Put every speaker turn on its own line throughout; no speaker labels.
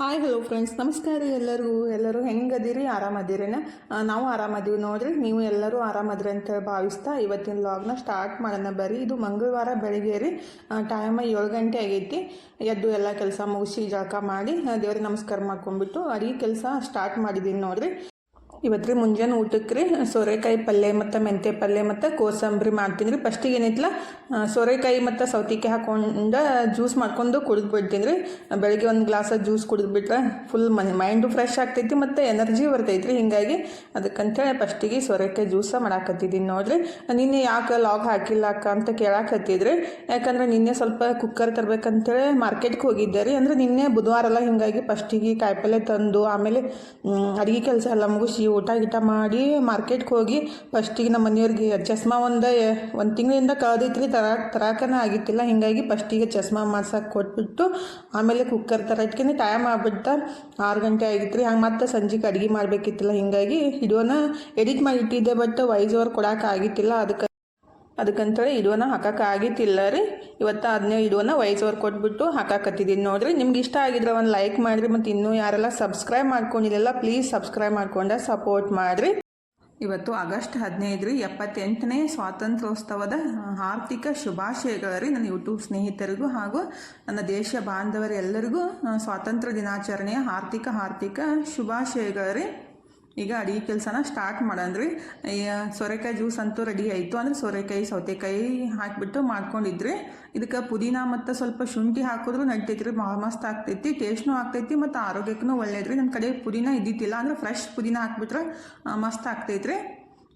Hi hello friends ನಮಸ್ಕಾರ ಎಲ್ಲರಿಗೂ ಎಲ್ಲರೂ ಹೆಂಗದಿರಿ? ಆರಾಮದಿರೇನ? ನಾವು ಆರಾಮದೀವಿ ನೋಡ್ರಿ. ನೀವು ಎಲ್ಲರೂ ಆರಾಮದ್ರಿ ಅಂತ ಭಾವಿಸ್ತಾ ಇವತ್ತಿನ ಲಾಗ್ನ ಸ್ಟಾರ್ಟ್ ಮಾಡೋಣ ಬರ್ರಿ. ಇದು ಮಂಗಳವಾರ ಬೆಳಿಗ್ಗೆ ರೀ. ಟೈಮ್ ಏಳು ಗಂಟೆ ಆಗೈತಿ. ಎದ್ದು ಎಲ್ಲ ಕೆಲಸ ಮುಗಿಸಿ ಜಳಕ ಮಾಡಿ ದೇವ್ರಿಗೆ ನಮಸ್ಕಾರ ಮಾಡ್ಕೊಂಡ್ಬಿಟ್ಟು ಅಡಿಗೆ ಕೆಲಸ ಸ್ಟಾರ್ಟ್ ಮಾಡಿದ್ದೀನಿ ನೋಡ್ರಿ. ಇವತ್ತು ರೀ ಮುಂಜಾನೆ ಊಟಕ್ಕೆ ರೀ ಸೋರೆಕಾಯಿ ಪಲ್ಯ ಮತ್ತು ಮೆಂತೆ ಪಲ್ಯ ಮತ್ತು ಕೋಸಂಬರಿ ಮಾಡ್ತೀನಿ ರೀ. ಫಸ್ಟಿಗೆ ಏನೈತಿಲ್ಲ ಸೋರೆಕಾಯಿ ಮತ್ತು ಸೌತಿಕಾಯಿ ಹಾಕೊಂಡು ಜ್ಯೂಸ್ ಮಾಡ್ಕೊಂಡು ಕುಡಿದು ಬಿಡ್ತೀನಿ ರೀ ಬೆಳಗ್ಗೆ ಒಂದು ಗ್ಲಾಸ್ ಜ್ಯೂಸ್ ಕುಡಿದ್ಬಿಟ್ರೆ ಫುಲ್ ಮೈಂಡು ಫ್ರೆಶ್ ಆಗ್ತೈತಿ ಮತ್ತು ಎನರ್ಜಿ ಬರ್ತೈತಿ ರೀ ಹಿಂಗಾಗಿ ಅದಕ್ಕಂತೇಳಿ ಫಸ್ಟಿಗೆ ಸೋರೆಕಾಯಿ ಜ್ಯೂಸ ಮಾಡಾಕತ್ತಿದ್ದೀನಿ ನೋಡಿರಿ. ನಿನ್ನೆ ಯಾಕೆ ಲಾಗ್ ಹಾಕಿಲ್ಲ ಅಕ್ಕ ಅಂತ ಕೇಳಾಕತ್ತಿದ್ರಿ. ಯಾಕಂದ್ರೆ ನಿನ್ನೆ ಸ್ವಲ್ಪ ಕುಕ್ಕರ್ ತರಬೇಕಂತೇಳಿ ಮಾರ್ಕೆಟ್ಗೆ ಹೋಗಿದ್ದೆ ರೀ. ಅಂದ್ರೆ ನಿನ್ನೆ ಬುಧವಾರ ಅಲ್ಲ, ಹಿಂಗಾಗಿ ಫಸ್ಟಿಗೆ ಕಾಯಿಪಲ್ಯ ತಂದು ಆಮೇಲೆ ಅಡುಗೆ ಕೆಲಸ ಎಲ್ಲ ಮುಗಿಸಿ ಊಟ ಗೀಟ ಮಾಡಿ ಮಾರ್ಕೆಟ್ಗೆ ಹೋಗಿ ಫಸ್ಟಿಗೆ ನಮ್ಮ ಮನೆಯವ್ರಿಗೆ ಚಸ್ಮಾ ಒಂದು ಒಂದು ತಿಂಗಳಿಂದ ಕಳೆದೈತ್ರಿ, ತರ, ತರಾಕನ ಆಗಿತ್ತಿಲ್ಲ. ಹೀಗಾಗಿ ಫಸ್ಟಿಗೆ ಚಸ್ಮಾ ಮಾಡ್ಸಕ್ಕೆ ಕೊಟ್ಬಿಟ್ಟು ಆಮೇಲೆ ಕುಕ್ಕರ್ ತರಟ್ಕೆ ಟೈಮ್ ಆಗ್ಬಿಟ್ಟ ಆರು ಗಂಟೆ ಆಗಿತ್ತು ರೀ ಹಂಗೆ ಮತ್ತೆ ಸಂಜೆಗೆ ಅಡುಗೆ ಮಾಡಬೇಕಿತ್ತಿಲ್ಲ. ಹೀಗಾಗಿ ಹಿಡಿಯೋನ ಎಡಿಟ್ ಮಾಡಿ ಇಟ್ಟಿದ್ದೆ ಬಟ್ ವಾಯ್ಸ್ ಓವರ್ ಕೊಡೋಕೆ ಆಗಿತ್ತಿಲ್ಲ. ಅದಕ್ಕೆ ಅದಕ್ಕಂತೇಳಿ ಹಾಕಕ್ಕೆ ಆಗಿತ್ತಿಲ್ಲ ರೀ. ಇವತ್ತು ಅದನ್ನೇ ಇಡುವನ ವಯಸ್ಸವ್ರು ಕೊಟ್ಬಿಟ್ಟು ಹಾಕಾಕತ್ತಿದ್ದೀನಿ ನೋಡ್ರಿ. ನಿಮ್ಗೆ ಇಷ್ಟ ಆಗಿದ್ರೆ ಒಂದು ಲೈಕ್ ಮಾಡಿರಿ ಮತ್ತು ಇನ್ನೂ ಯಾರೆಲ್ಲ ಸಬ್ಸ್ಕ್ರೈಬ್ ಮಾಡ್ಕೊಂಡಿಲ್ಲ ಪ್ಲೀಸ್ ಸಬ್ಸ್ಕ್ರೈಬ್ ಮಾಡ್ಕೊಂಡೆ ಸಪೋರ್ಟ್ ಮಾಡಿರಿ. ಇವತ್ತು ಆಗಸ್ಟ್ ಹದಿನೈದು ರೀ, ಎಪ್ಪತ್ತೆಂಟನೇ ಸ್ವಾತಂತ್ರ್ಯೋತ್ಸವದ ಆರ್ಥಿಕ ಶುಭಾಶಯಗಳು ರೀ ನನ್ನ ಯೂಟ್ಯೂಬ್ ಸ್ನೇಹಿತರಿಗೂ ಹಾಗೂ ನನ್ನ ದೇಶ ಬಾಂಧವರೆಲ್ಲರಿಗೂ ಸ್ವಾತಂತ್ರ್ಯ ದಿನಾಚರಣೆಯ ಆರ್ಥಿಕ ಆರ್ಥಿಕ ಶುಭಾಶಯಗಳು ರೀ. ಈಗ ಅಡಿಗೆ ಕೆಲಸನ ಸ್ಟಾರ್ಟ್ ಮಾಡಂದ್ರಿ ಸೋರೆಕಾಯಿ ಜ್ಯೂಸ್ ಅಂತೂ ರೆಡಿ ಆಯಿತು. ಅಂದರೆ ಸೋರೆಕಾಯಿ, ಸೌತೆಕಾಯಿ ಹಾಕಿಬಿಟ್ಟು ಮಾಡ್ಕೊಂಡಿದ್ರಿ. ಇದಕ್ಕೆ ಪುದೀನ ಮತ್ತು ಸ್ವಲ್ಪ ಶುಂಠಿ ಹಾಕಿದ್ರು ಭಾಳ ಮಸ್ತ್ ಆಗ್ತೈತಿ. ಟೇಸ್ಟ್ನೂ ಆಗ್ತೈತಿ ಮತ್ತು ಆರೋಗ್ಯಕ್ಕೂ ಒಳ್ಳೇದ್ರಿ. ನನ್ನ ಕಡೆ ಪುದೀನ ಇದ್ದಿತ್ತಿಲ್ಲ ಅಂದ್ರೆ ಫ್ರೆಶ್ ಪುದೀನ ಹಾಕ್ಬಿಟ್ರೆ ಮಸ್ತ್ ಮಸ್ತ್ ಆಗ್ತೈತ್ರಿ.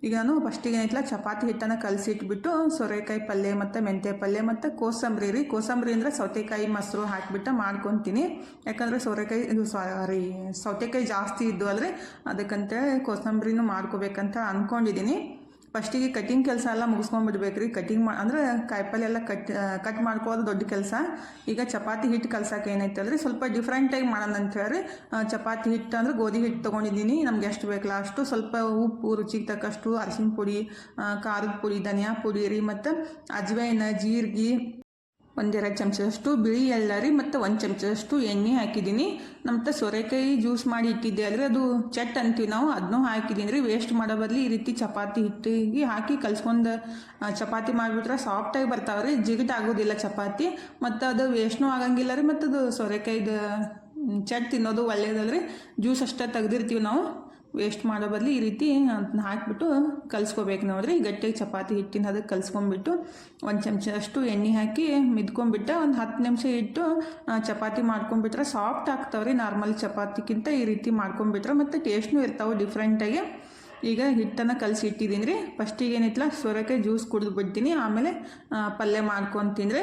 ಈಗ ನಾನು ಫಸ್ಟಿಗೆ ಏನೈತಲ್ಲ, ಚಪಾತಿ ಹಿಟ್ಟನ್ನು ಕಲಸಿಟ್ಬಿಟ್ಟು ಸೋರೆಕಾಯಿ ಪಲ್ಯ ಮತ್ತು ಮೆಂತ್ಯ ಪಲ್ಯ ಮತ್ತು ಕೋಸಂಬರಿ ರೀ. ಕೋಸಂಬರಿ ಅಂದರೆ ಸೌತೆಕಾಯಿ ಮೊಸರು ಹಾಕಿಬಿಟ್ಟು ಮಾಡ್ಕೊತೀನಿ. ಯಾಕಂದರೆ ಸೋರೆಕಾಯಿ, ಇದು ಸಾರಿ, ಸೌತೆಕಾಯಿ ಜಾಸ್ತಿ ಇದ್ದು ಅಲ್ಲರಿ ಅದಕ್ಕಂತೇಳಿ ಕೋಸಂಬರಿನೂ ಮಾಡ್ಕೋಬೇಕಂತ ಅಂದ್ಕೊಂಡಿದ್ದೀನಿ ಫಸ್ಟಿಗೆ ಕಟಿಂಗ್ ಕೆಲಸ ಎಲ್ಲ ಮುಗಿಸ್ಕೊಂಡ್ಬಿಡ್ಬೇಕು ರೀ ಕಟಿಂಗ್ ಮಾ ಅಂದ್ರೆ ಕಾಯಿಪಲ್ಲೆ ಎಲ್ಲ ಕಟ್ ಕಟ್ ಮಾಡ್ಕೊಳ್ಳೋದು ದೊಡ್ಡ ಕೆಲಸ. ಈಗ ಚಪಾತಿ ಹಿಟ್ಟು ಕಲ್ಸಕ್ಕೆ ಅಂದರೆ ಸ್ವಲ್ಪ ಡಿಫ್ರೆಂಟಾಗಿ ಮಾಡೋಣ ಅಂತ ಹೇಳಿ ಚಪಾತಿ ಹಿಟ್ಟು ಅಂದ್ರೆ ಗೋಧಿ ಹಿಟ್ಟು ತೊಗೊಂಡಿದ್ದೀನಿ. ನಮ್ಗೆ ಎಷ್ಟು ಬೇಕಲ್ಲ ಅಷ್ಟು ಸ್ವಲ್ಪ ಉಪ್ಪು, ರುಚಿಗೆ ತಕ್ಕಷ್ಟು ಅರಿಶಿನ ಪುಡಿ ಖಾರದ ಪುಡಿ, ಧನಿಯಾ ಪುಡಿ ರೀ, ಮತ್ತು ಅಜ್ವೈನ ಜೀರಿಗೆ ಒಂದೆರಡು ಚಮಚದಷ್ಟು ಬಿಳಿ ಎಲ್ಲರಿ ರೀ ಮತ್ತು ಒಂದು ಚಮಚದಷ್ಟು ಎಣ್ಣೆ ಹಾಕಿದ್ದೀನಿ. ಮತ್ತು ಸೋರೆಕಾಯಿ ಜ್ಯೂಸ್ ಮಾಡಿ ಇಟ್ಟಿದ್ದೆ ಅಂದರೆ ಅದು ಚಟ್ ಅಂತೀವಿ ನಾವು ಅದನ್ನೂ ಹಾಕಿದ್ದೀನಿ ರೀ. ವೇಸ್ಟ್ ಮಾಡೋ ಬದಲು ಈ ರೀತಿ ಚಪಾತಿ ಹಿಟ್ಟಿಗೆ ಹಾಕಿ ಕಲ್ಸ್ಕೊಂಡು ಚಪಾತಿ ಮಾಡಿಬಿಟ್ರೆ ಸಾಫ್ಟಾಗಿ ಬರ್ತಾವೆ ರೀ. ಜಿಗಿಟ್ ಆಗೋದಿಲ್ಲ ಚಪಾತಿ. ಮತ್ತು ಅದು ವೇಸ್ಟ್ನೂ ಆಗಂಗಿಲ್ಲ ರೀ. ಮತ್ತು ಅದು ಸೋರೆಕಾಯಿದು ಚಟ್ ತಿನ್ನೋದು ಒಳ್ಳೇದಲ್ರಿ. ಜ್ಯೂಸ್ ಅಷ್ಟೇ ತೆಗ್ದಿರ್ತೀವಿ ನಾವು. ವೇಸ್ಟ್ ಮಾಡೋ ಬದಲು ಈ ರೀತಿ ಅದನ್ನ ಹಾಕಿಬಿಟ್ಟು ಕಲಿಸ್ಕೋಬೇಕು. ನೋಡ್ರಿ ಗಟ್ಟಿಗೆ ಚಪಾತಿ ಹಿಟ್ಟಿನ ಅದಕ್ಕೆ ಕಲಿಸ್ಕೊಂಡ್ಬಿಟ್ಟು ಒಂದು ಚಮಚದಷ್ಟು ಎಣ್ಣೆ ಹಾಕಿ ಮಿದ್ಕೊಂಬಿಟ್ಟು ಒಂದು ಹತ್ತು ನಿಮಿಷ ಇಟ್ಟು ಚಪಾತಿ ಮಾಡ್ಕೊಂಡ್ಬಿಟ್ರೆ ಸಾಫ್ಟ್ ಆಗ್ತಾವ್ರಿ. ನಾರ್ಮಲ್ ಚಪಾತಿಗಿಂತ ಈ ರೀತಿ ಮಾಡ್ಕೊಂಡ್ಬಿಟ್ರೆ ಮತ್ತು ಟೇಸ್ಟ್ನೂ ಇರ್ತಾವೆ ಡಿಫ್ರೆಂಟಾಗಿ ಈಗ ಹಿಟ್ಟನ್ನು ಕಲಸಿ ಇಟ್ಟಿದ್ದೀನಿ ರೀ ಫಸ್ಟಿಗೆ ಏನಿತ್ತಲ್ಲ ಸೊರಕೆ ಜ್ಯೂಸ್ ಕುಡಿದ್ಬಿಡ್ತೀನಿ ಆಮೇಲೆ ಪಲ್ಯ ಮಾಡ್ಕೊಂಡು ರೀ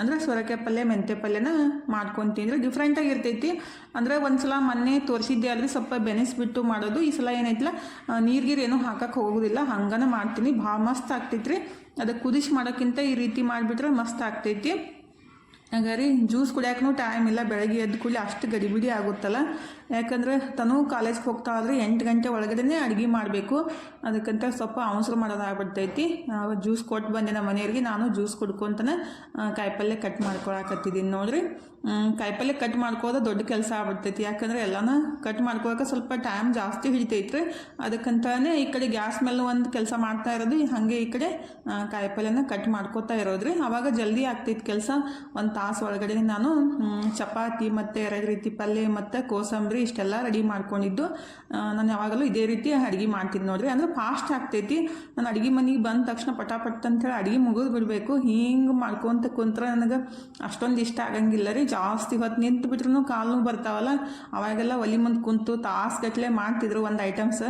ಅಂದ್ರೆ ಸೊರಕೆ ಪಲ್ಯ, ಮೆಂತ್ಯ ಪಲ್ಯನ ಮಾಡ್ಕೊಂಡು ತಿಂದರೆ ಡಿಫ್ರೆಂಟಾಗಿ ಇರ್ತೈತಿ. ಅಂದ್ರೆ ಒಂದ್ಸಲ ಮೊನ್ನೆ ತೋರಿಸಿದ್ದೆ ಅಲ್ರಿ ಸ್ವಲ್ಪ ಬೆನೆಸ್ಬಿಟ್ಟು ಮಾಡೋದು. ಈ ಸಲ ಏನೈತಿಲ್ಲ ನೀರ್ಗೀರು ಏನೂ ಹಾಕಕ್ಕೆ ಹೋಗೋದಿಲ್ಲ. ಹಂಗನ ಮಾಡ್ತೀನಿ. ಭಾಳ ಮಸ್ತ್ ಆಗ್ತೈತ್ರಿ. ಅದಕ್ಕೆ ಕುದಿಸಿ ಮಾಡೋಕ್ಕಿಂತ ಈ ರೀತಿ ಮಾಡಿಬಿಟ್ರೆ ಮಸ್ತ್ ಆಗ್ತೈತಿ. ಹಾಗಾರಿ ಜ್ಯೂಸ್ ಕುಡಿಯೋಕ್ಕೂ ಟೈಮ್ ಇಲ್ಲ. ಬೆಳಗ್ಗೆ ಎದ್ದು ಕೂಡಲೇ ಅಷ್ಟು ಗಡಿಬಿಡಿ ಆಗುತ್ತಲ್ಲ. ಯಾಕಂದರೆ ತನೂ ಕಾಲೇಜ್ಗೆ ಹೋಗ್ತಾ ಇದ್ರೆ ಎಂಟು ಗಂಟೆ ಒಳಗಡೆ ಅಡುಗೆ ಮಾಡಬೇಕು. ಅದಕ್ಕಂತ ಸ್ವಲ್ಪ ಅವಸರ ಮಾಡೋದಾಗ್ಬಿಡ್ತೈತಿ. ಜ್ಯೂಸ್ ಕೊಟ್ಟು ಬಂದೆ ನಮ್ಮ ಮನೆಯವ್ರಿಗೆ, ನಾನು ಜ್ಯೂಸ್ ಕುಡ್ಕೊಂತನ ಕಾಯಿಪಲ್ಯ ಕಟ್ ಮಾಡ್ಕೊಳಕತ್ತಿದ್ದೀನಿ ನೋಡ್ರಿ. ಕಾಯಿಪಲ್ಯ ಕಟ್ ಮಾಡ್ಕೊಳೋದು ದೊಡ್ಡ ಕೆಲಸ ಆಗ್ಬಿಡ್ತೈತಿ. ಯಾಕಂದರೆ ಎಲ್ಲನ ಕಟ್ ಮಾಡ್ಕೊಳಕ್ಕೆ ಸ್ವಲ್ಪ ಟೈಮ್ ಜಾಸ್ತಿ ಹಿಡಿತೈತ್ರಿ. ಅದಕ್ಕಂತಾನೆ ಈ ಕಡೆ ಗ್ಯಾಸ್ ಮೇಲೆ ಒಂದು ಕೆಲಸ ಮಾಡ್ತಾ ಇರೋದು, ಹಾಗೆ ಈ ಕಡೆ ಕಾಯಿಪಲ್ಯನ ಕಟ್ ಮಾಡ್ಕೋತಾ ಇರೋದ್ರಿ. ಆವಾಗ ಜಲ್ದಿ ಆಗ್ತೈತಿ ಕೆಲಸ. ಒಂದು ತಾಸು ಒಳಗಡೆ ನಾನು ಚಪಾತಿ ಮತ್ತು ಎರಡು ರೀತಿ ಪಲ್ಯ ಮತ್ತು ಕೋಸಂಬರಿ ಇಷ್ಟೆಲ್ಲ ರೆಡಿ ಮಾಡ್ಕೊಂಡಿದ್ದು. ನಾನು ಯಾವಾಗಲೂ ಇದೇ ರೀತಿ ಅಡುಗೆ ಮಾಡ್ತೀನಿ ನೋಡ್ರಿ. ಅಂದ್ರೆ ಫಾಸ್ಟ್ ಆಗ್ತೈತಿ. ನಾನು ಅಡುಗೆ ಮನೆಗೆ ಬಂದ ತಕ್ಷಣ ಪಟಾಪಟ್ ಅಂತೇಳಿ ಅಡುಗೆ ಮುಗಿದು ಬಿಡಬೇಕು. ಹಿಂಗೆ ಮಾಡ್ಕೊತ ಕುಂತ್ರೆ ನನಗೆ ಅಷ್ಟೊಂದು ಇಷ್ಟ ಆಗಂಗಿಲ್ಲ ರೀ. ಜಾಸ್ತಿ ಹೊತ್ತು ನಿಂತು ಬಿಟ್ರೂ ಕಾಲು ಬರ್ತಾವಲ್ಲ. ಅವಾಗೆಲ್ಲ ಒಲಿ ಮುಂದೆ ಕುಂತು ತಾಸುಗಟ್ಟಲೆ ಮಾಡ್ತಿದ್ರು ಒಂದು ಐಟಮ್ಸ್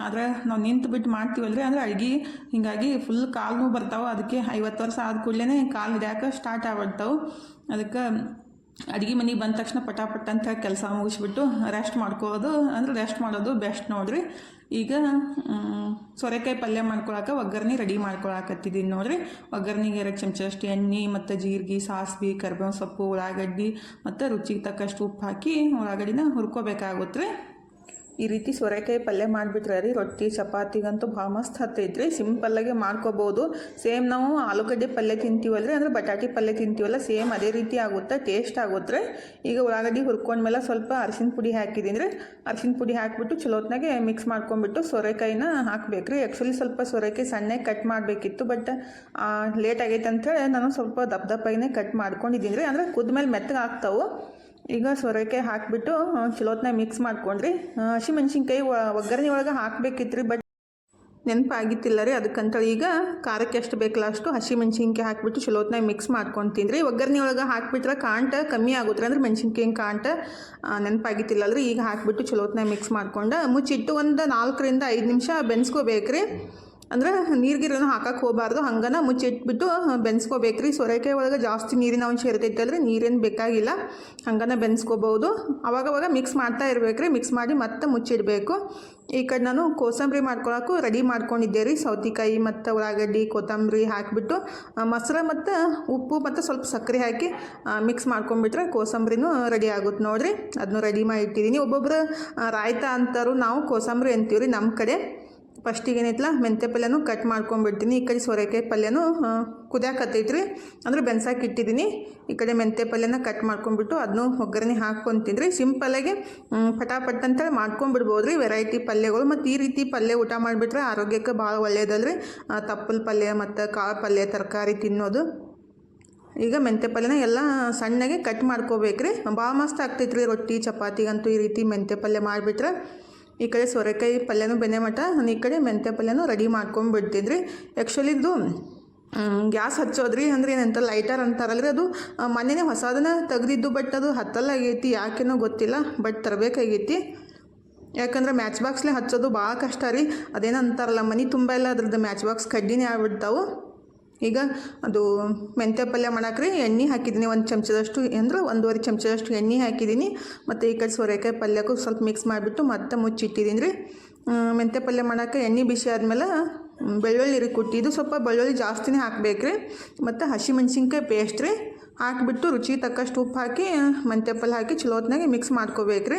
ಆದರೆ ನಾವು ನಿಂತು ಬಿಟ್ಟು ಮಾಡ್ತೀವಲ್ರಿ. ಅಂದ್ರೆ ಅಡುಗೆ ಹಿಂಗಾಗಿ ಫುಲ್ ಕಾಲು ಬರ್ತಾವೆ. ಅದಕ್ಕೆ ಐವತ್ತು ವರ್ಷ ಆದ ಕೂಡಲೇ ಕಾಲು ಹಿಡಿಯೋಕೆ ಸ್ಟಾರ್ಟ್ ಆಗ್ಬಿಡ್ತಾವೆ. ಅದಕ್ಕೆ ಅಡುಗೆ ಮನೆಗೆ ಬಂದ ತಕ್ಷಣ ಪಟಾಪಟ್ ಅಂತ ಕೆಲಸ ಮುಗಿಸ್ಬಿಟ್ಟು ರೆಸ್ಟ್ ಮಾಡ್ಕೋದು. ಅಂದ್ರೆ ರೆಸ್ಟ್ ಮಾಡೋದು ಬೆಸ್ಟ್ ನೋಡ್ರಿ. ಈಗ ಸೊರೆಕಾಯಿ ಪಲ್ಯ ಮಾಡ್ಕೊಳಕ್ಕೆ ಒಗ್ಗರಣೆ ರೆಡಿ ಮಾಡ್ಕೊಳಕತ್ತಿದ್ದೀನಿ ನೋಡ್ರಿ. ಒಗ್ಗರಣೆಗೆ ಎರಡು ಚಮಚದಷ್ಟು ಎಣ್ಣೆ ಮತ್ತು ಜೀರಿಗೆ, ಸಾಸಿವೆ ಕರ್ಬೇವು ಸೊಪ್ಪು ಉಳ್ಳಾಗಡ್ಡಿ ಮತ್ತು ರುಚಿಗೆ ತಕ್ಕಷ್ಟು ಉಪ್ಪು ಹಾಕಿ ಉಳ್ಳಾಗಡ್ಡಿನ ಹುರ್ಕೋಬೇಕಾಗುತ್ತೆ ರೀ. ಈ ರೀತಿ ಸೋರೆಕಾಯಿ ಪಲ್ಯ ಮಾಡಿಬಿಟ್ರೆ ರೀ, ರೊಟ್ಟಿ, ಚಪಾತಿಗಂತೂ ಭಾಳ ಮಸ್ತ್ ಹತ್ತೈತ್ರಿ. ಸಿಂಪಲ್ಲಾಗೆ ಮಾಡ್ಕೋಬೋದು. ಸೇಮ್ ನಾವು ಆಲೂಗಡ್ಡೆ ಪಲ್ಯ ತಿಂತೀವಲ್ರಿ, ಅಂದ್ರೆ ಬಟಾಟಿ ಪಲ್ಯ ತಿಂತೀವಲ್ಲ ಸೇಮ್ ಅದೇ ರೀತಿ ಆಗುತ್ತೆ ಟೇಸ್ಟ್ ಆಗುತ್ತೆ. ಈಗ ಉಳ್ಳಾಗಡ್ಡಿ ಹುರ್ಕೊಂಡ್ಮೇಲೆ ಸ್ವಲ್ಪ ಅರಿಶಿನ ಪುಡಿ ಹಾಕಿದ್ದೀನಿ ರೀ. ಅರಿಶಿನ ಪುಡಿ ಹಾಕಿಬಿಟ್ಟು ಚಲೋತ್ನಾಗೆ ಮಿಕ್ಸ್ ಮಾಡ್ಕೊಂಡ್ಬಿಟ್ಟು ಸೊರೆಕಾಯಿನ ಹಾಕಬೇಕು ರೀ ಆ್ಯಕ್ಚುಲಿ ಸ್ವಲ್ಪ ಸೊರೆಕಾಯಿ ಸಣ್ಣಗೆ ಕಟ್ ಮಾಡಬೇಕಿತ್ತು ಬಟ್ ಲೇಟ್ ಆಗೈತೆ ಅಂಥೇಳಿ ನಾನು ಸ್ವಲ್ಪ ದಪ್ಪ ದಪ್ಪಾಗಿನೇ ಕಟ್ ಮಾಡ್ಕೊಂಡಿದ್ದೀನಿ ರೀ. ಅಂದರೆ ಕುದ್ಮೇಲೆ ಮೆತ್ತಗೆ ಆಗ್ತಾವೆ ಈಗ ಸೊರೆಕಾಯಿ ಹಾಕಿಬಿಟ್ಟು ಚಲೋತ್ನಾಗ ಮಿಕ್ಸ್ ಮಾಡ್ಕೊಂಡ್ರಿ. ಹಸಿಮೆಣ್ಸಿನ್ಕಾಯಿ ಒಗ್ಗರಣೆ ಒಳಗೆ ಹಾಕ್ಬೇಕಿತ್ತು ರೀ ಬಟ್ ನೆನಪಾಗಿತ್ತಿಲ್ಲ ರೀ ಅದಕ್ಕಂತ ಈಗ ಖಾರಕ್ಕೆ ಎಷ್ಟು ಬೇಕಲ್ಲ ಅಷ್ಟು ಹಸಿಮೆಣ್ಸಿನ್ಕಾಯಿ ಹಾಕಿಬಿಟ್ಟು ಚಲೋತ್ನಾಗ ಮಿಕ್ಸ್ ಮಾಡ್ಕೊಂಡು ತಿನ್ರಿ. ಒಗ್ಗರಣೆ ಒಳಗೆ ಹಾಕಿಬಿಟ್ರೆ ಕಾಂಟ ಕಮ್ಮಿ ಆಗುತ್ತೆ ಅಂದ್ರೆ ಮೆಣಸಿನ್ಕಾಯಿ ಕಾಂಟ ನೆನಪಾಗಿತ್ತಿಲ್ಲ ರೀ ಈಗ ಹಾಕಿಬಿಟ್ಟು ಚಲೋತ್ನಾಗ ಮಿಕ್ಸ್ ಮಾಡ್ಕೊಂಡು ಮುಚ್ಚಿಟ್ಟು ಒಂದು ನಾಲ್ಕರಿಂದ ಐದು ನಿಮಿಷ ಬೆನ್ಸ್ಕೋಬೇಕು ರೀ ಅಂದ್ರೆ ನೀರ್ಗಿರನು ಹಾಕಕ್ಕೆ ಹೋಗಬಾರ್ದು, ಹಂಗನ ಮುಚ್ಚಿಟ್ಬಿಟ್ಟು ಬೆನ್ಸ್ಕೋಬೇಕು ರೀ ಸೊರೆಕಾಯಿ ಒಳಗೆ ಜಾಸ್ತಿ ನೀರಿನ ಅಂಶ ಇರ್ತೈತೆ ಅಲ್ರಿ, ನೀರೇನು ಬೇಕಾಗಿಲ್ಲ, ಹಂಗನ ಬೆನ್ಸ್ಕೋಬೋದು ಅವಾಗವಾಗ ಮಿಕ್ಸ್ ಮಾಡ್ತಾ ಇರಬೇಕು ರೀ ಮಿಕ್ಸ್ ಮಾಡಿ ಮತ್ತೆ ಮುಚ್ಚಿಡಬೇಕು. ಈ ಕಡೆ ನಾನು ಕೋಸಂಬರಿ ಮಾಡ್ಕೊಳಕ್ಕೂ ರೆಡಿ ಮಾಡ್ಕೊಂಡಿದ್ದೆ ರೀ, ಸೌತಿಕಾಯಿ ಮತ್ತು ಉಳ್ಳಾಗಡ್ಡಿ, ಕೊತ್ತಂಬರಿ ಹಾಕಿಬಿಟ್ಟು ಮೊಸರು ಮತ್ತು ಉಪ್ಪು ಮತ್ತು ಸ್ವಲ್ಪ ಸಕ್ಕರೆ ಹಾಕಿ ಮಿಕ್ಸ್ ಮಾಡ್ಕೊಂಡ್ಬಿಟ್ರೆ ಕೋಸಂಬರಿನೂ ರೆಡಿ ಆಗುತ್ತೆ ನೋಡಿರಿ. ಅದನ್ನು ರೆಡಿ ಮಾಡಿ ಇಟ್ಟಿದ್ದೀನಿ ಒಬ್ಬೊಬ್ಬರು ರಾಯ್ತ ಅಂತಾರು, ನಾವು ಕೋಸಂಬರಿ ಅಂತೀವಿ ರೀ ನಮ್ಮ ಕಡೆ. ಫಸ್ಟಿಗೆ ಏನೈತಲ್ಲ ಮೆಂತೆ ಪಲ್ಯನೂ ಕಟ್ ಮಾಡ್ಕೊಂಡ್ಬಿಡ್ತೀನಿ. ಈ ಕಡೆ ಸೋರೆಕಾಯಿ ಪಲ್ಯನೂ ಕುದಿಯಾಕತ್ತೈತೆ ರೀ ಅಂದ್ರೆ ಬೆನ್ಸಾಕಿ ಇಟ್ಟಿದ್ದೀನಿ. ಈ ಕಡೆ ಮೆಂತ್ಯ ಪಲ್ಯನ ಕಟ್ ಮಾಡ್ಕೊಂಡ್ಬಿಟ್ಟು ಅದನ್ನು ಒಗ್ಗರಣೆ ಹಾಕ್ಕೊತೀನಿ ರೀ ಸಿಂಪಲ್ಲಾಗಿ ಪಟಾಪಟ್ ಅಂತೇಳಿ ಮಾಡ್ಕೊಂಡ್ಬಿಡ್ಬೋದು ರೀ ವೆರೈಟಿ ಪಲ್ಯಗಳು ಮತ್ತು ಈ ರೀತಿ ಪಲ್ಯ ಊಟ ಮಾಡಿಬಿಟ್ರೆ ಆರೋಗ್ಯಕ್ಕೆ ಭಾಳ ಒಳ್ಳೆಯದಲ್ರಿ ತಪ್ಪಲ್ ಪಲ್ಯ ಮತ್ತು ಕಾಳು ಪಲ್ಯ, ತರಕಾರಿ ತಿನ್ನೋದು. ಈಗ ಮೆಂತ್ಯ ಪಲ್ಯನ ಎಲ್ಲ ಸಣ್ಣಗೆ ಕಟ್ ಮಾಡ್ಕೋಬೇಕು ರೀ ಭಾಳ ಮಸ್ತ್ ಆಗ್ತೈತೆ ರೀ ರೊಟ್ಟಿ, ಚಪಾತಿಗಂತೂ ಈ ರೀತಿ ಮೆಂತ್ಯ ಪಲ್ಯ ಮಾಡಿಬಿಟ್ರೆ. ಈ ಕಡೆ ಸೋರೆಕಾಯಿ ಪಲ್ಯನೂ ಬೆನೆ ಮಠ ನಾನು ಈ ಕಡೆ ಮೆಂತ್ಯ ಪಲ್ಯನೂ ರೆಡಿ ಮಾಡ್ಕೊಂಡು ಬಿಡ್ತಿದ್ರಿ. ಆ್ಯಕ್ಚುಲಿ ಇದು ಗ್ಯಾಸ್ ಹಚ್ಚೋದ್ರಿ ಅಂದ್ರೆ ಏನಂತ ಲೈಟರ್ ಅಂತಾರಲ್ರಿ ಅದು. ಮೊನ್ನೆನೇ ಹೊಸದನ್ನ ತೆಗ್ದಿದ್ದು ಬಟ್ ಅದು ಹತ್ತಲ್ಲಾಗೈತಿ ಯಾಕೆನೋ ಗೊತ್ತಿಲ್ಲ ಬಟ್ ತರಬೇಕಾಗೈತಿ. ಯಾಕಂದ್ರೆ ಮ್ಯಾಚ್ ಬಾಕ್ಸ್ಲೆ ಹಚ್ಚೋದು ಭಾಳ ಕಷ್ಟ ರೀ. ಅದೇನಂತಾರಲ್ಲ, ಮನೆ ತುಂಬ ಎಲ್ಲ ಅದ್ರದ್ದು ಮ್ಯಾಚ್ ಬಾಕ್ಸ್ ಕಡ್ಡಿನೇ ಆಗ್ಬಿಡ್ತಾವೆ. ಈಗ ಅದು ಮೆಂತ್ಯ ಪಲ್ಯ ಮಾಡಾಕ್ರಿ, ಎಣ್ಣೆ ಹಾಕಿದ್ದೀನಿ ಒಂದು ಚಮಚದಷ್ಟು, ಅಂದ್ರೆ ಒಂದೂವರೆ ಚಮಚದಷ್ಟು ಎಣ್ಣೆ ಹಾಕಿದ್ದೀನಿ ಮತ್ತು ಈ ಕಡೆ ಸೋರೆಕಾಯಿ ಪಲ್ಯಕ್ಕೂ ಸ್ವಲ್ಪ ಮಿಕ್ಸ್ ಮಾಡಿಬಿಟ್ಟು ಮತ್ತೆ ಮುಚ್ಚಿಟ್ಟಿದ್ದೀನಿ ರೀ ಮೆಂತ್ಯ ಪಲ್ಯ ಮಾಡೋಕೆ ಎಣ್ಣೆ ಬಿಸಿ ಆದಮೇಲೆ ಬೆಳ್ಳುಳ್ಳಿ ರೀ ಕುಟ್ಟಿದ್ದು ಸ್ವಲ್ಪ ಬೆಳ್ಳುಳ್ಳಿ ಜಾಸ್ತಿನೇ ಹಾಕಬೇಕ್ರಿ, ಮತ್ತು ಹಸಿಮೆಣ್ಸಿನ್ಕಾಯಿ ಪೇಸ್ಟ್ ರೀ ಹಾಕಿಬಿಟ್ಟು ರುಚಿ ತಕ್ಕಷ್ಟು ಉಪ್ಪು ಹಾಕಿ ಮಂತೆಪ್ಪಲ್ಲಿ ಹಾಕಿ ಚಲೋ ಹೊತ್ನಾಗೆ ಮಿಕ್ಸ್ ಮಾಡ್ಕೋಬೇಕು ರೀ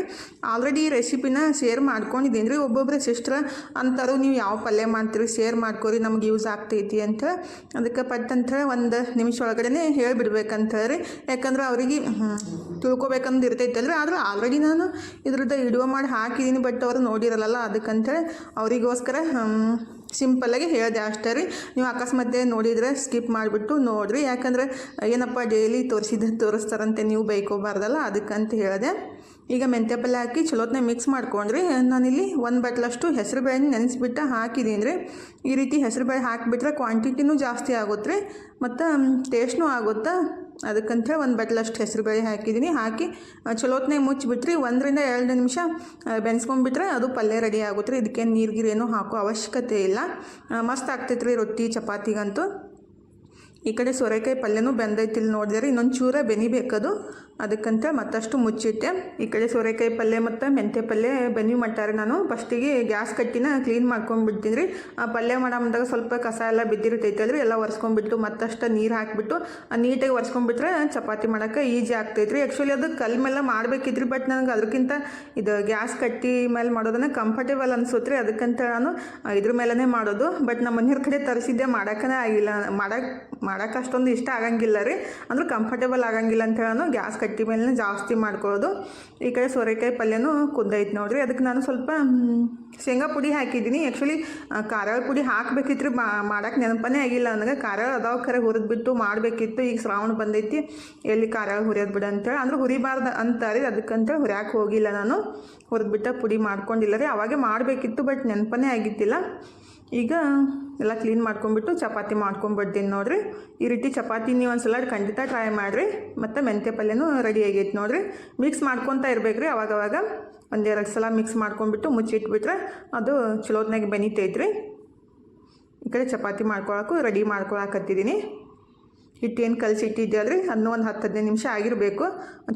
ಆಲ್ರೆಡಿ ಈ ರೆಸಿಪಿನ ಶೇರ್ ಮಾಡ್ಕೊಂಡಿದ್ದೀನಿ ರೀ. ಒಬ್ಬೊಬ್ಬರೇ ಸಿಸ್ಟ್ರ ಅಂತಾರು ನೀವು ಯಾವ ಪಲ್ಯ ಮಾಡ್ತೀರಿ ಶೇರ್ ಮಾಡ್ಕೋರಿ, ನಮ್ಗೆ ಯೂಸ್ ಆಗ್ತೈತಿ ಅಂತ. ಅದಕ್ಕೆ ಪಟ್ ಅಂತ ಒಂದು ನಿಮಿಷ ಒಳಗಡೆ ಹೇಳಿಬಿಡ್ಬೇಕಂತ ರೀ ಯಾಕಂದ್ರೆ ಅವರಿಗೆ ತಿಳ್ಕೊಬೇಕಂದು ಇರ್ತೈತಲ್ರಿ. ಆದ್ರೆ ಆಲ್ರೆಡಿ ನಾನು ಇದ್ರದ್ದು ವಿಡಿಯೋ ಮಾಡಿ ಹಾಕಿದ್ದೀನಿ ಬಟ್ ಅವರು ನೋಡಿರಲ್ಲ ಅದಕ್ಕಂತೇಳಿ ಅವರಿಗೋಸ್ಕರ ಸಿಂಪಲ್ಲಾಗಿ ಹೇಳಿದೆ ಅಷ್ಟೇ ರೀ. ನೀವು ಅಕಸ್ಮಾತ್ ನೋಡಿದರೆ ಸ್ಕಿಪ್ ಮಾಡಿಬಿಟ್ಟು ನೋಡಿರಿ. ಯಾಕಂದ್ರೆ ಏನಪ್ಪ ಡೈಲಿ ತೋರಿಸಿದ ತೋರಿಸ್ತಾರಂತೆ ನೀವು ಬೈಕೋಬಾರ್ದಲ್ಲ, ಅದಕ್ಕಂತ ಹೇಳಿದೆ. ಈಗ ಮೆಂತ್ಯ ಪಲ್ಯ ಹಾಕಿ ಚಲೋತ್ನ ಮಿಕ್ಸ್ ಮಾಡ್ಕೊಂಡ್ರಿ. ನಾನಿಲ್ಲಿ ಒಂದು ಬಟ್ಲಷ್ಟು ಹೆಸರು ಬೇಳೆ ನೆನೆಸ್ಬಿಟ್ಟು ಹಾಕಿದ್ದೀನಿ ರೀ. ಈ ರೀತಿ ಹೆಸರು ಬೇಳೆ ಹಾಕಿಬಿಟ್ರೆ ಕ್ವಾಂಟಿಟಿನೂ ಜಾಸ್ತಿ ಆಗುತ್ತೆ ರೀ. ಮತ್ತು ಟೇಸ್ಟ್ನೂ ಆಗುತ್ತಾ? ಅದಕ್ಕಂತ ಒಂದು ಬಟ್ಲಷ್ಟು ಹೆಸರು ಬೇಳೆ ಹಾಕಿದ್ದೀನಿ ಹಾಕಿ ಚಲೋತ್ನಾಗ ಮುಚ್ಚಿಬಿಟ್ರಿ ಒಂದರಿಂದ ಎರಡು ನಿಮಿಷ ಬೆನ್ಸ್ಕೊಂಡ್ಬಿಟ್ರೆ ಅದು ಪಲ್ಯ ರೆಡಿ ಆಗುತ್ತೆ ರೀ ಇದಕ್ಕೇನು ನೀರು ಹಾಕೋ ಅವಶ್ಯಕತೆ ಇಲ್ಲ. ಮಸ್ತ್ ಆಗ್ತೈತೆ ರೀ ರೊಟ್ಟಿ, ಚಪಾತಿಗಂತೂ. ಈ ಕಡೆ ಸೋರೆಕಾಯಿ ಪಲ್ಯನೂ ಬೆಂದೈತಿಲ್ಲ ನೋಡಿದ್ರೆ ಇನ್ನೊಂದು ಚೂರ ಬೆನಿಬೇಕದು ಅದಕ್ಕಂತ ಮತ್ತಷ್ಟು ಮುಚ್ಚಿಟ್ಟೆ. ಈ ಕಡೆ ಸೋರೆಕಾಯಿ ಪಲ್ಯ ಮತ್ತು ಮೆಂತ್ಯ ಪಲ್ಯ ಬೆನ್ನಿ ಮಾಡ್ತಾರೆ ನಾನು. ಫಸ್ಟಿಗೆ ಗ್ಯಾಸ್ ಕಟ್ಟಿನ ಕ್ಲೀನ್ ಮಾಡ್ಕೊಂಡ್ಬಿಡ್ತೀನಿ ರೀ. ಆ ಪಲ್ಯ ಮಾಡೋ ಸ್ವಲ್ಪ ಕಸ ಎಲ್ಲ ಬಿದ್ದಿರ್ತೈತಲ್ರಿ ಎಲ್ಲ ಒರೆಸ್ಕೊಂಡ್ಬಿಟ್ಟು ಮತ್ತಷ್ಟು ನೀರು ಹಾಕಿಬಿಟ್ಟು ನೀಟಾಗಿ ಒರೆಸ್ಕೊಂಡ್ಬಿಟ್ರೆ ಚಪಾತಿ ಮಾಡೋಕೆ ಈಜಿ ಆಗ್ತೈತೆ ರೀ. ಆ್ಯಕ್ಚುಲಿ ಅದು ಕಲ್ ಮೇಲೆ ಮಾಡಬೇಕಿದ್ರಿ ಬಟ್ ನನಗೆ ಅದಕ್ಕಿಂತ ಇದು ಗ್ಯಾಸ್ ಕಟ್ಟಿ ಮೇಲೆ ಮಾಡೋದನ್ನು ಕಂಫರ್ಟೇಬಲ್ ಅನ್ಸುತ್ತೆ ರೀ. ಅದಕ್ಕಂತ ನಾನು ಇದ್ರ ಮೇಲೇ ಮಾಡೋದು. ಬಟ್ ನಮ್ಮ ಮನೆಯವ್ರ ಕಡೆ ತರಿಸಿದ್ದೆ ಮಾಡೋಕ್ಕೇ ಆಗಿಲ್ಲ. ಮಾಡಕ್ಕೆ ಮಾಡೋಕೆ ಅಷ್ಟೊಂದು ಇಷ್ಟ ಆಗಂಗಿಲ್ಲ ರೀ. ಅಂದ್ರೆ ಕಂಫರ್ಟೇಬಲ್ ಆಗಂಗಿಲ್ಲ ಅಂತ ಹೇಳೋನು ಗ್ಯಾಸ್ ಕಟ್ಟಿ ಮೇಲೆ ಜಾಸ್ತಿ ಮಾಡ್ಕೊಳ್ಳೋದು. ಈ ಕಡೆ ಸೋರೆಕಾಯಿ ಪಲ್ಯನೂ ಕುದ್ದೈತೆ ನೋಡಿರಿ. ಅದಕ್ಕೆ ನಾನು ಸ್ವಲ್ಪ ಶೇಂಗಾ ಪುಡಿ ಹಾಕಿದ್ದೀನಿ. ಆ್ಯಕ್ಚುಲಿ ಖಾರ ಪುಡಿ ಹಾಕಬೇಕಿತ್ತು ರೀ ಮಾಡೋಕ್ಕೆ ನೆನಪನೇ ಆಗಿಲ್ಲ. ನನಗೆ ಖಾರ ಅದಾವ ಖರೆ ಹುರಿದ್ಬಿಟ್ಟು ಮಾಡಬೇಕಿತ್ತು. ಈಗ ಶ್ರಾವಣ ಬಂದೈತಿ. ಎಲ್ಲಿ ಖಾರ ಹುರಿಯೋದು ಬಿಡು ಅಂತೇಳಿ ಅಂದ್ರೆ ಹುರಿಬಾರ್ದು ಅಂತಾರೆ. ಅದಕ್ಕಂತೇಳಿ ಹುರಿಯಾಕೆ ಹೋಗಿಲ್ಲ ನಾನು. ಹುರಿದ್ಬಿಟ್ಟು ಪುಡಿ ಮಾಡ್ಕೊಂಡಿಲ್ಲ ರೀ. ಅವಾಗೆ ಮಾಡಬೇಕಿತ್ತು, ಬಟ್ ನೆನಪನೇ ಆಗಿದ್ದಿಲ್ಲ. ಈಗ ಎಲ್ಲ ಕ್ಲೀನ್ ಮಾಡ್ಕೊಂಬಿಟ್ಟು ಚಪಾತಿ ಮಾಡ್ಕೊಂಬಿಡ್ತೀನಿ ನೋಡಿರಿ. ಈ ರೀತಿ ಚಪಾತಿ ನೀವು ಒಂದು ಸಲ ಖಂಡಿತ ಟ್ರೈ ಮಾಡಿರಿ. ಮತ್ತು ಮೆಂತ್ಯ ಪಲ್ಯನೂ ರೆಡಿ ಆಗೈತೆ ನೋಡಿರಿ. ಮಿಕ್ಸ್ ಮಾಡ್ಕೊತಾ ಇರ್ಬೇಕು ರೀ ಅವಾಗವಾಗ. ಒಂದೆರಡು ಸಲ ಮಿಕ್ಸ್ ಮಾಡ್ಕೊಂಬಿಟ್ಟು ಮುಚ್ಚಿಟ್ಬಿಟ್ರೆ ಅದು ಚಲೋತ್ನಾಗ ಬೆನಿತೈತ್ರಿ. ಈ ಕಡೆ ಚಪಾತಿ ಮಾಡ್ಕೊಳಕ್ಕೂ ರೆಡಿ ಮಾಡ್ಕೊಳಕತ್ತಿದ್ದೀನಿ ಹಿಟ್ಟೇನು ಕಲಸಿಟ್ಟಿದ್ದೆ ಅದನ್ನು ಒಂದು ಹತ್ತು ಹದಿನೈದು ನಿಮಿಷ ಆಗಿರಬೇಕು.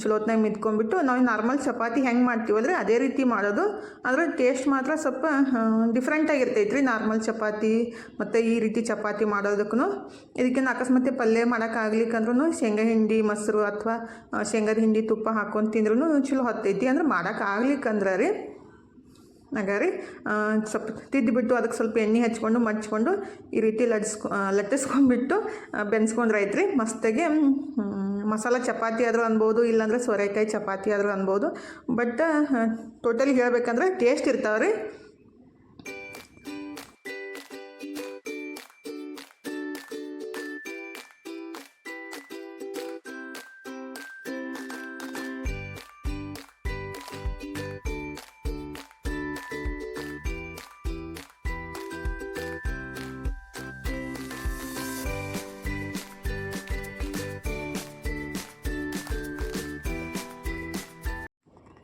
ಚಲೋತ್ನಾಗ ಮಿದ್ಕೊಂಡ್ಬಿಟ್ಟು ನಾವು ನಾರ್ಮಲ್ ಚಪಾತಿ ಹೆಂಗೆ ಮಾಡ್ತೀವಲ್ರಿ ಅದೇ ರೀತಿ ಮಾಡೋದು. ಆದರೆ ಟೇಸ್ಟ್ ಮಾತ್ರ ಸ್ವಲ್ಪ ಡಿಫ್ರೆಂಟ್ ರೀ ನಾರ್ಮಲ್ ಚಪಾತಿ ಮತ್ತು ಈ ರೀತಿ ಚಪಾತಿ ಮಾಡೋದಕ್ಕೂ ಇದಕ್ಕೇನು ಅಕಸ್ಮಾತ್ ಪಲ್ಯ ಮಾಡೋಕ್ಕಾಗ್ಲಿಕ್ಕಂದ್ರೂ ಶೇಂಗಾ ಹಿಂಡಿ, ಮೊಸರು ಅಥವಾ ಶೇಂಗಾದ ಹಿಂಡಿ ತುಪ್ಪ ಹಾಕೊಂಡು ತಿಂದ್ರೂ ಚಲೋ ಹೊತ್ತೈತಿ. ಅಂದ್ರೆ ಮಾಡೋಕ್ಕಾಗ್ಲಿಕ್ಕಂದ್ರೆ ರೀ ನಗಾರಿ ಸ್ವಲ್ಪ ತಿದ್ದುಬಿಟ್ಟು ಅದಕ್ಕೆ ಸ್ವಲ್ಪ ಎಣ್ಣೆ ಹಚ್ಕೊಂಡು ಮಚ್ಕೊಂಡು ಈ ರೀತಿ ಲಟ್ಸ್ಕೊ ಲಟ್ಟಿಸ್ಕೊಂಡ್ಬಿಟ್ಟು ಬೆನ್ಸ್ಕೊಂಡ್ರೆ ಐತ್ರಿ ಮಸ್ತಾಗಿ ಮಸಾಲ ಚಪಾತಿ ಆದರೂ ಅನ್ಬೋದು, ಇಲ್ಲಾಂದರೆ ಸೋರೆಕಾಯಿ ಚಪಾತಿ ಆದರೂ ಅನ್ಬೋದು. ಬಟ್ ಟೋಟಲಿ ಹೇಳ್ಬೇಕಂದ್ರೆ ಟೇಸ್ಟ್ ಇರ್ತಾವೆ ರೀ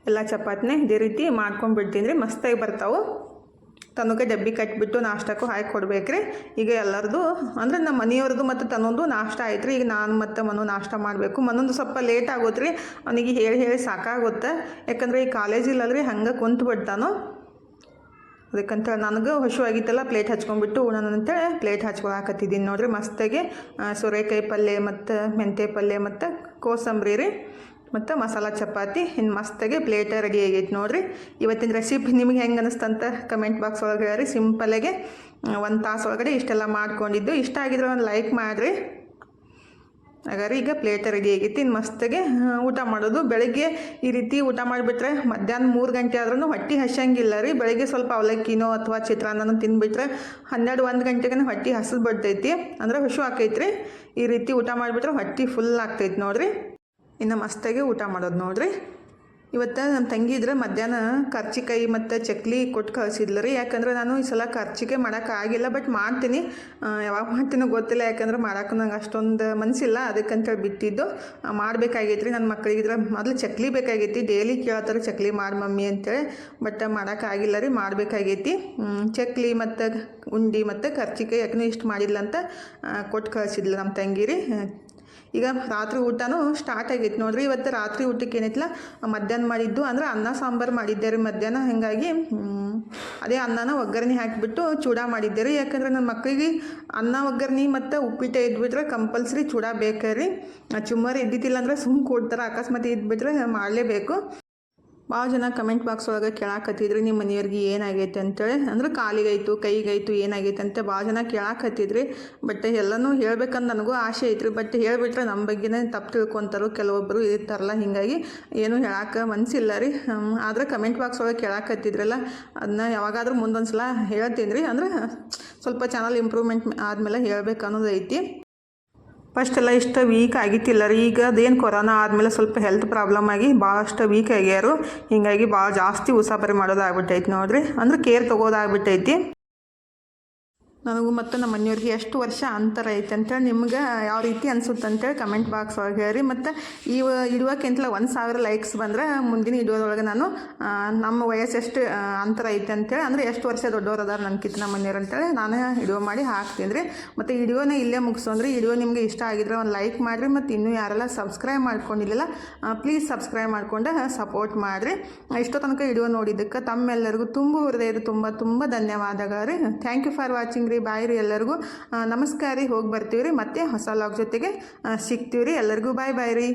ಎಲ್ಲ ಚಪಾತಿನೇ ಇದೇ ರೀತಿ ಮಾಡ್ಕೊಂಡ್ಬಿಡ್ತೀನಿ ರೀ ಮಸ್ತಾಗಿ ಬರ್ತಾವೆ. ತನಗೆ ಡಬ್ಬಿ ಕಟ್ಬಿಟ್ಟು ನಾಷ್ಟಕ್ಕೂ ಹಾಕಿ ಕೊಡ್ಬೇಕ್ರಿ. ಈಗ ಎಲ್ಲರದು ಅಂದರೆ ನಮ್ಮ ಮನೆಯವ್ರದ್ದು ಮತ್ತು ತನ್ನೊಂದು ನಾಷ್ಟ ಆಯ್ತು ರೀ ಈಗ ನಾನು ಮತ್ತು ಮನು ನಾಷ್ಟ ಮಾಡಬೇಕು. ಮನೊಂದು ಸ್ವಲ್ಪ ಲೇಟ್ ಆಗುತ್ತೆ ರೀ ಅವನಿಗೆ ಹೇಳಿ ಹೇಳಿ ಸಾಕಾಗುತ್ತೆ. ಯಾಕಂದರೆ ಈ ಕಾಲೇಜ್ ಇಲ್ಲಲ್ರಿ, ಹಂಗೆ ಕುಂತು ಬಿಡ್ತಾನು. ಅದಕ್ಕಂತ ನನಗೆ ಆಗಿತ್ತಲ್ಲ ಪ್ಲೇಟ್ ಹಚ್ಕೊಂಡ್ಬಿಟ್ಟು ಉಣೋಣ ಅಂತೇಳಿ ಪ್ಲೇಟ್ ಹಚ್ಕೊಳಕತ್ತಿದ್ದೀನಿ ನೋಡಿರಿ. ಮಸ್ತಾಗಿ ಸೋರೆಕಾಯಿ ಪಲ್ಯ ಮತ್ತು ಮೆಂತ್ಯ ಪಲ್ಯ ಮತ್ತು ಕೋಸಂಬರಿ ರೀ. ಮತ್ತು ಮಸಾಲ ಚಪಾತಿ, ಇನ್ನು ಮಸ್ತಾಗಿ ಪ್ಲೇಟ ರೆಡಿ ಆಗೈತೆ ನೋಡಿರಿ. ಇವತ್ತಿನ ರೆಸಿಪಿ ನಿಮಗೆ ಹೆಂಗೆ ಅನಿಸ್ತಂತ ಕಮೆಂಟ್ ಬಾಕ್ಸ್ ಒಳಗೆ ಹೇಳ್ರಿ. ಸಿಂಪಲ್ಲಾಗೆ ಒಂದು ತಾಸು ಒಳಗಡೆ ಇಷ್ಟೆಲ್ಲ ಮಾಡ್ಕೊಂಡಿದ್ದು. ಇಷ್ಟ ಆಗಿದ್ರೆ ಒಂದು ಲೈಕ್ ಮಾಡಿರಿ. ಹಾಗಾದ್ರೆ ಈಗ ಪ್ಲೇಟ ರೆಡಿ ಆಗೈತಿ. ಇನ್ನು ಮಸ್ತಾಗೆ ಊಟ ಮಾಡೋದು. ಬೆಳಗ್ಗೆ ಈ ರೀತಿ ಊಟ ಮಾಡಿಬಿಟ್ರೆ ಮಧ್ಯಾಹ್ನ ಮೂರು ಗಂಟೆ ಆದ್ರೂ ಹೊಟ್ಟೆ ಹಸಂಗಿಲ್ಲ ರೀ. ಬೆಳಗ್ಗೆ ಸ್ವಲ್ಪ ಅವಲಕ್ಕಿನೋ ಅಥವಾ ಚಿತ್ರಾನ್ನನೋ ತಿನ್ಬಿಟ್ರೆ ಹನ್ನೆರಡು ಒಂದು ಗಂಟೆಗೆ ಹೊಟ್ಟೆ ಹಸಿದು ಬಿಡ್ತೈತಿ ಅಂದ್ರೆ ಹುಷು ರೀ ಈ ರೀತಿ ಊಟ ಮಾಡಿಬಿಟ್ರೆ ಹೊಟ್ಟೆ ಫುಲ್ ಆಗ್ತೈತಿ ನೋಡ್ರಿ. ಇನ್ನು ಮಸ್ತಾಗಿ ಊಟ ಮಾಡೋದು ನೋಡ್ರಿ. ಇವತ್ತು ನಮ್ಮ ತಂಗಿ ಇದ್ರೆ ಮಧ್ಯಾಹ್ನ ಕರ್ಚಿಕಾಯಿ ಮತ್ತು ಚಕ್ಲಿ ಕೊಟ್ಟು ಕಳಿಸಿದ್ಲು ರೀ ಯಾಕಂದ್ರೆ ನಾನು ಈ ಸಲ ಕರ್ಚಿಗೆ ಮಾಡೋಕ್ಕಾಗಿಲ್ಲ ಬಟ್ ಮಾಡ್ತೀನಿ. ಯಾವಾಗ ಮಾಡ್ತೀನೋ ಗೊತ್ತಿಲ್ಲ, ಯಾಕಂದ್ರೆ ಮಾಡೋಕೆ ನಂಗೆ ಅಷ್ಟೊಂದು ಮನಸ್ಸಿಲ್ಲ ಅದಕ್ಕಂತೇಳಿ ಬಿಟ್ಟಿದ್ದು. ಮಾಡಬೇಕಾಗೈತೆ ರೀ ನನ್ನ ಮಕ್ಕಳಿಗಿದ್ರೆ ಮೊದಲು ಚಕ್ಲಿ ಬೇಕಾಗೈತಿ. ಡೈಲಿ ಕೇಳ್ತಾರೆ ಚಕ್ಲಿ ಮಾಡಿ ಮಮ್ಮಿ ಅಂತೇಳಿ ಬಟ್ ಮಾಡೋಕ್ಕಾಗಿಲ್ಲ ರೀ, ಮಾಡಬೇಕಾಗೈತಿ. ಚಕ್ಲಿ ಮತ್ತು ಉಂಡಿ ಮತ್ತು ಕರ್ಚಿಕಾಯಿ ಯಾಕಂದ್ರೆ ಇಷ್ಟು ಮಾಡಿಲ್ಲ ಅಂತ ಕೊಟ್ಟು ಕಳಿಸಿದ್ಲು ನಮ್ಮ ತಂಗಿ ರೀ. ಈಗ ರಾತ್ರಿ ಊಟನೂ ಸ್ಟಾರ್ಟ್ ಆಗೈತೆ ನೋಡ್ರಿ. ಇವತ್ತು ರಾತ್ರಿ ಊಟಕ್ಕೆ ಏನೈತಿಲ್ಲ ಮಧ್ಯಾಹ್ನ ಮಾಡಿದ್ದು ಅಂದ್ರೆ ಅನ್ನ ಸಾಂಬಾರು ಮಾಡಿದ್ದೆ ರೀ ಮಧ್ಯಾಹ್ನ. ಹಾಗಾಗಿ ಅದೇ ಅನ್ನನ ಒಗ್ಗರಣೆ ಹಾಕಿಬಿಟ್ಟು ಚೂಡ ಮಾಡಿದ್ದೆ ರೀ. ಯಾಕಂದ್ರೆ ನನ್ನ ಮಕ್ಕಳಿಗೆ ಅನ್ನ ಒಗ್ಗರಣೆ ಮತ್ತು ಉಪ್ಪಿಟ್ಟು ಇದ್ಬಿಟ್ರೆ ಕಂಪಲ್ಸರಿ ಚೂಡ ಬೇಕೇ ರೀ? ಚುಮ್ಮರಿ ಇದ್ದಿದ್ದಿಲ್ಲ ಅಂದ್ರೆ ಸುಮ್ಮ ಕೊಡ್ತಾರೆ. ಅಕಸ್ಮಾತ್ ಇದ್ಬಿಟ್ರೆ ಮಾಡಲೇಬೇಕು. ಭಾಳ ಜನ ಕಮೆಂಟ್ ಬಾಕ್ಸ್ ಒಳಗೆ ಕೇಳಾಕತ್ತಿದ್ರಿ ನಿಮ್ಮ ಮನೆಯವ್ರಿಗೆ ಏನಾಗೈತೆ ಅಂತೇಳಿ. ಅಂದ್ರೆ ಕಾಲಿಗಾಯ್ತು ಕೈಗಾಯ್ತು ಏನಾಗೈತೆ ಅಂತ ಭಾಳ ಜನ ಕೇಳಾಕತ್ತಿದ್ರಿ. ಬಟ್ ಎಲ್ಲನೂ ಹೇಳ್ಬೇಕಂದ್ರೆ ನನಗೂ ಆಸೆ ಐತ್ರಿ. ಬಟ್ ಹೇಳ್ಬಿಟ್ರೆ ನಮ್ಮ ಬಗ್ಗೆನೇ ತಪ್ಪು ತಿಳ್ಕೊತಾರೋ ಕೆಲವೊಬ್ಬರು ಇರ್ತಾರಲ್ಲ, ಹೀಗಾಗಿ ಏನು ಹೇಳಕ್ಕೆ ಮನಸ್ಸಿಲ್ಲ ರೀ. ಆದ್ರೆ ಕಮೆಂಟ್ ಬಾಕ್ಸ್ ಒಳಗೆ ಕೇಳಾಕತ್ತಿದ್ರಲ್ಲ ಅದನ್ನ ಯಾವಾಗಾದ್ರೂ ಮುಂದೊಂದು ಸಲ ಹೇಳ್ತೀನಿ ರೀ. ಅಂದ್ರೆ ಸ್ವಲ್ಪ ಚಾನಲ್ ಇಂಪ್ರೂವ್ಮೆಂಟ್ ಆದಮೇಲೆ ಹೇಳ್ಬೇಕು ಅನ್ನೋದು ಐತಿ. ಫಸ್ಟ್ ಎಲ್ಲ ಇಷ್ಟು ವೀಕ್ ಆಗಿತ್ತಿಲ್ಲ ರೀ. ಈಗ ಅದೇನು ಕೊರೋನಾ ಆದಮೇಲೆ ಸ್ವಲ್ಪ ಹೆಲ್ತ್ ಪ್ರಾಬ್ಲಮ್ ಆಗಿ ಭಾಳಷ್ಟು ವೀಕ್ ಆಗ್ಯಾರು. ಹೀಗಾಗಿ ಭಾಳ ಜಾಸ್ತಿ ಉಸಾಬರಿ ಮಾಡೋದಾಗ್ಬಿಟ್ಟೈತಿ ನೋಡ್ರಿ. ಅಂದ್ರೆ ಕೇರ್ ತೊಗೋದಾಗ್ಬಿಟ್ಟೈತಿ. ನನಗೂ ಮತ್ತು ನಮ್ಮ ಮನೆಯವ್ರಿಗೆ ಎಷ್ಟು ವರ್ಷ ಅಂತರ ಐತೆ ಅಂತೇಳಿ ನಿಮ್ಗೆ ಯಾವ ರೀತಿ ಅನ್ಸುತ್ತೆ ಅಂತೇಳಿ ಕಮೆಂಟ್ ಬಾಕ್ಸ್ ಒಳಗೆ ಹೇಳಿ ಮತ್ತು ಈ ಇಡುವಕ್ಕಿಂತಲ ಒಂದು ಸಾವಿರ ಲೈಕ್ಸ್ ಬಂದ್ರೆ ಮುಂದಿನ ಇಡೋದ್ರೊಳಗೆ ನಾನು ನಮ್ಮ ವಯಸ್ಸು ಎಷ್ಟು ಅಂತರ ಐತೆ ಅಂತೇಳಿ, ಅಂದರೆ ಎಷ್ಟು ವರ್ಷ ದೊಡ್ಡವ್ರು ಅದಾರ ನನ್ಕಿಂತ ನಮ್ಮ ಮನೆಯವ್ರು ಅಂತೇಳಿ ನಾನು ಇಡುವ ಮಾಡಿ ಹಾಕ್ತೀನಿ ರೀ. ಮತ್ತು ಇಡಿಯೋನ ಇಲ್ಲೇ ಮುಗಿಸೋಂದ್ರೆ ಇಡಿಯೋ ನಿಮಗೆ ಇಷ್ಟ ಆಗಿದ್ರೆ ಒಂದು ಲೈಕ್ ಮಾಡಿರಿ ಮತ್ತು ಇನ್ನೂ ಯಾರೆಲ್ಲ ಸಬ್ಸ್ಕ್ರೈಬ್ ಮಾಡ್ಕೊಂಡಿಲ್ಲ ಪ್ಲೀಸ್ ಸಬ್ಸ್ಕ್ರೈಬ್ ಮಾಡಿಕೊಂಡು ಸಪೋರ್ಟ್ ಮಾಡಿರಿ. ಇಷ್ಟೋ ತನಕ ಇಡಿಯೋ ನೋಡಿದ್ದಕ್ಕೆ ತಮ್ಮೆಲ್ಲರಿಗೂ ತುಂಬ ಹೃದಯದ ತುಂಬ ತುಂಬ ಧನ್ಯವಾದಗಳು ರೀ. ಥ್ಯಾಂಕ್ ಯು ಫಾರ್ ವಾಚಿಂಗ್ ರೀ. ಬಾಯ್ ರೀ ಎಲ್ಲರಿಗೂ. ನಮಸ್ಕಾರ ರೀ, ಹೋಗಿ ಬರ್ತೀವಿ ರೀ. ಮತ್ತೆ ಹೊಸ ಲಾಗ್ ಜೊತೆಗೆ ಸಿಗ್ತೀವಿ ರೀ. ಎಲ್ಲರಿಗೂ ಬಾಯ್ ಬಾಯ್ ರೀ.